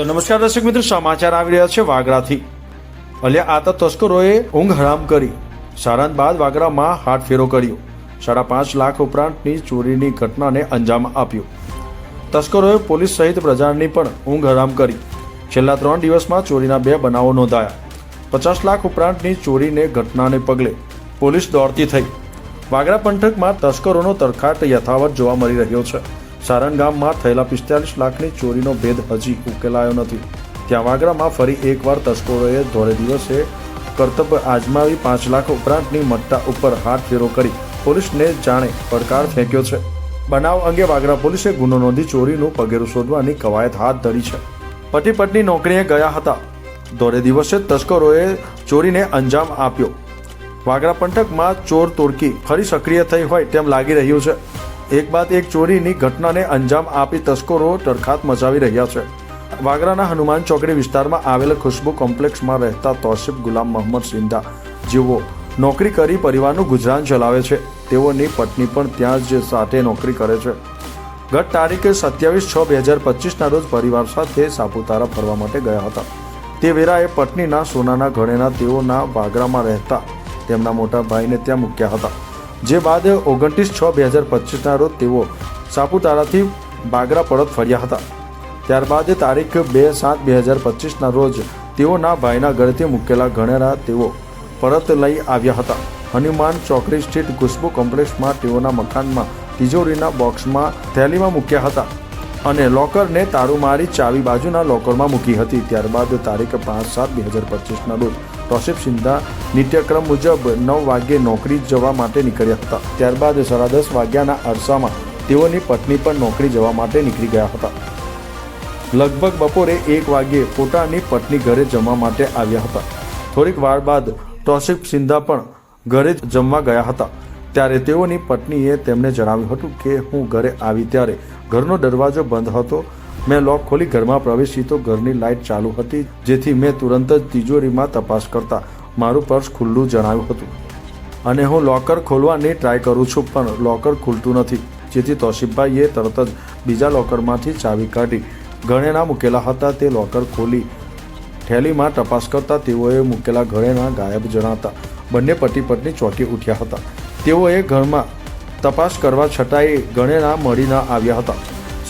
તો નમસ્કાર દર્શક મિત્રો, સમાચાર આવી રહ્યા છે વાગરાથી. અલ્યા આતા તસ્કરોએ ઊંઘ હરામ કરી. સારાંત બાદ વાગરામાં હાથ ફેરો કર્યો. સાડા પાંચ લાખ ઉપરાંતની ચોરીની ઘટનાને અંજામ આપ્યો. તસ્કરોએ પોલીસ સહિત પ્રજાની પણ ઊંઘ હરામ કરી. છેલ્લા ત્રણ દિવસમાં ચોરીના બે બનાવો નોંધાયા. પચાસ લાખ ઉપરાંતની ચોરીને ઘટનાને પગલે પોલીસ દોડતી થઈ. વાગરા પંથકમાં તસ્કરોનો તરખાટ યથાવત જોવા મળી રહ્યો છે. સારંગ ગામમાં થયેલા પિસ્તાલીસ લાખની ચોરીનો ભેદ હજી ઉકેલાયો નથી. ત્યાં વાગરામાં ફરી એકવાર તસ્કરોએ ધોરે દિવસે કર્તવ્ય આજમાવી પાંચ લાખ ઉપરાંતની મટ્ટા ઉપર હાથ ફેરો કરી પોલીસને જાણે પડકાર ફેંક્યો છે. બનાવ અંગે વાગરા પોલીસે ગુનો નોંધી ચોરીનું પગેરું શોધવાની કવાયત હાથ ધરી છે. પતિ પત્ની નોકરીએ ગયા હતા. ધોળે દિવસે તસ્કરોએ ચોરીને અંજામ આપ્યો. વાગરા પંથકમાં ચોર તોડકી ફરી સક્રિય થઈ હોય તેમ લાગી રહ્યું છે. એક બાદ એક ચોરીની ઘટનાને અંજામ આપી તસ્કરો તરખાત મચાવી રહ્યા છે. વાગરાના હનુમાન ચોકડી વિસ્તારમાં આવેલ ખુશ્બુ કોમ્પ્લેક્સમાં રહેતા તોસિફ ગુલામ મોહમ્મદ સિંધા, જેઓ નોકરી કરી પરિવારનું ગુજરાન ચલાવે છે. તેઓની પત્ની પણ ત્યાં જ સાથે નોકરી કરે છે. ગત તારીખે સત્યાવીસ છ બે હજાર પચીસના રોજ પરિવાર સાથે સાપુતારા ફરવા માટે ગયા હતા. તે વેરાએ પત્નીના સોનાના ઘરેણા તેઓના વાગરામાં રહેતા તેમના મોટા ભાઈને ત્યાં મૂક્યા હતા. જે બાદ ઓગણત્રીસ છ બે હજાર પચીસના રોજ તેઓ સાપુતારાથી બાગરા પરત ફર્યા હતા. ત્યારબાદ તારીખ બે સાત બે હજાર પચીસના રોજ તેઓના ભાઈના ઘરેથી મૂકેલા ઘણેરા તેઓ પરત લઈ આવ્યા હતા. હનુમાન ચોકડી સ્થિત ખુશ્બુ કોમ્પ્લેક્સમાં તેઓના મકાનમાં તિજોરીના બોક્સમાં થેલીમાં મૂક્યા હતા. અને લોકરને તાળું મારી ચાવી બાજુના લોકરમાં મૂકી હતી. ત્યારબાદ તારીખ પાંચ સાત બે હજાર પચીસના રોજ તોસિફ સિંધા નિત્યક્રમ મુજબ નવ વાગ્યે નોકરી જવા માટે નીકળ્યા હતા. ત્યારબાદ સાડા દસ વાગ્યાના અરસામાં તેઓની પત્ની પણ નોકરી જવા માટે નીકળી ગયા હતા. લગભગ બપોરે એક વાગ્યે પોતાની પત્ની ઘરે જમવા માટે આવ્યા હતા. થોડીક વાર બાદ તોશિફ સિંધા પણ ઘરે જમવા ગયા હતા. ત્યારે તેઓની પત્નીએ તેમને જણાવ્યું હતું કે હું ઘરે આવી ત્યારે ઘરનો દરવાજો બંધ હતો. મેં લોક ખોલી ઘરમાં પ્રવેશી તો ઘરની લાઇટ ચાલુ હતી, જેથી મેં તુરંત જ તિજોરીમાં તપાસ કરતા મારું પર્સ ખુલ્લું જણાવ્યું હતું. અને હું લોકર ખોલવાની ટ્રાય કરું છું, પણ લોકર ખુલતું નથી, જેથી તોશીફભાઈએ તરત જ બીજા લોકરમાંથી ચાવી કાઢી. ઘરેણા મૂકેલા હતા, તે લોકર ખોલી થેલીમાં તપાસ કરતા તેઓએ મૂકેલા ઘરેણા ગાયબ જણાતા બંને પતિ પત્ની ચોંકી ઉઠ્યા હતા. તેઓએ ઘરમાં તપાસ કરવા છતાંય ગણેના મળી ન આવ્યા હતા.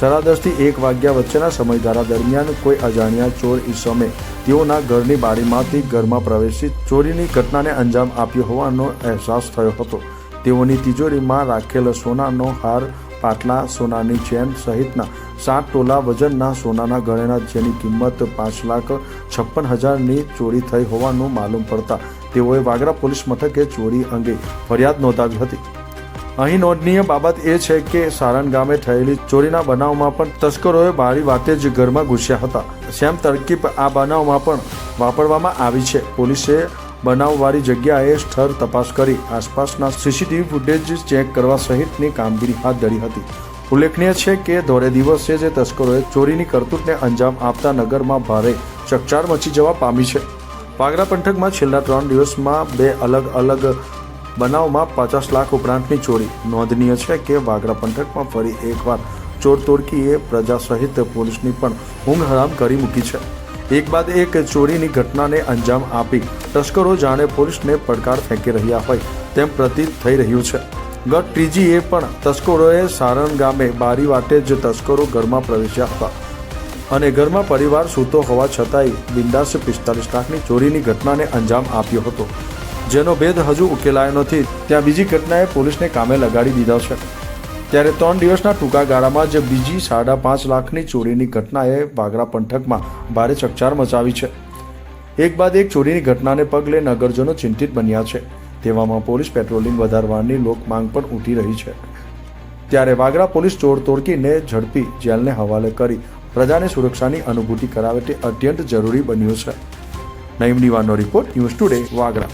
સાડા એક વાગ્યા વચ્ચેના સમયગાળા દરમિયાન કોઈ અજાણ્યા ચોર ઈસમે તેઓના ઘરની બારીમાંથી ઘરમાં પ્રવેશી ચોરીની ઘટનાને અંજામ આપ્યો હોવાનો અહેસાસ થયો હતો. તેઓની તિજોરીમાં રાખેલ સોનાનો હાર, પાટલા, સોનાની ચેન સહિતના સાત ટોલા વજનના સોનાના ગણેના જેની કિંમત પાંચ લાખ છપ્પન હજારની ચોરી થઈ હોવાનું માલુમ પડતા તેઓએ વાગરા પોલીસ મથકે ચોરી અંગે ફરિયાદ નોંધાવી હતી. અહીં નોંધનીય બાબત એ છે કે સારણ ગામે થયેલી ચોરીના બનાવમાં પણ તસ્કરોએ બારી વાતે જ ઘરમાં ઘૂસ્યા હતા. સેમ તરકીબ આ બનાવમાં પણ વાપરવામાં આવી છે. પોલીસે બનાવવાળી જગ્યાએ સ્થળ તપાસ કરી. આસપાસના સીસીટીવી ફૂટેજ ચેક કરવા સહિતની કામગીરી હાથ ધરી હતી. ઉલ્લેખનીય છે કે ધોળે દિવસે જે તસ્કરોએ ચોરીની કરતૂતને અંજામ આપતા નગરમાં ભારે ચકચાર મચી જવા પામી છે. પાગરા પંથકમાં છેલ્લા ત્રણ દિવસમાં બે અલગ અલગ બનાવમાં પચાસ લાખ ઉપરાંતની ચોરી. નોંધનીય છે કે વાગરા પંથકમાં ફરી એકવાર ચોર તોડકીએ પ્રજા સહિત પોલીસની પણ ઊંઘ હરામ કરી મૂકી છે. એક બાદ એક ચોરીની ઘટનાને અંજામ આપી તસ્કરો જાણે પોલીસને પડકાર ફેંકી રહ્યા હોય તેમ પ્રતીત થઈ રહ્યું છે. ગત ત્રીજીએ પણ તસ્કરોએ સારણ ગામે બારી વાટે જ તસ્કરો ઘરમાં પ્રવેશ્યા હતા. અને ઘરમાં પરિવાર સૂતો હોવા છતાંય બિંદાસ પિસ્તાલીસ લાખની ચોરીની ઘટનાને અંજામ આપ્યો હતો. જેનો ભેદ હજુ ઉકેલાયો નથી. ત્યાં બીજી ઘટનાએ પોલીસને કામે લગાડી દીધા છે. ત્યારે ત્રણ દિવસના ટૂંકા ગાળામાં જ બીજી સાડા પાંચ લાખની ચોરીની ઘટનાએ વાગરા પંથકમાં ભારે ચકચાર મચાવી છે. એક બાદ એક ચોરીની ઘટનાને પગલે નગરજનો ચિંતિત બન્યા છે. તેવામાં પોલીસ પેટ્રોલિંગ વધારવાની લોકમાંગ પણ ઉઠી રહી છે. ત્યારે વાગરા પોલીસ ચોર તોડકીને ઝડપી જેલને હવાલે કરી પ્રજાને સુરક્ષાની અનુભૂતિ કરાવે તે અત્યંત જરૂરી બન્યું છે. નઈમ દીવાનો રિપોર્ટ ન્યૂઝ ટુડે વાગરા.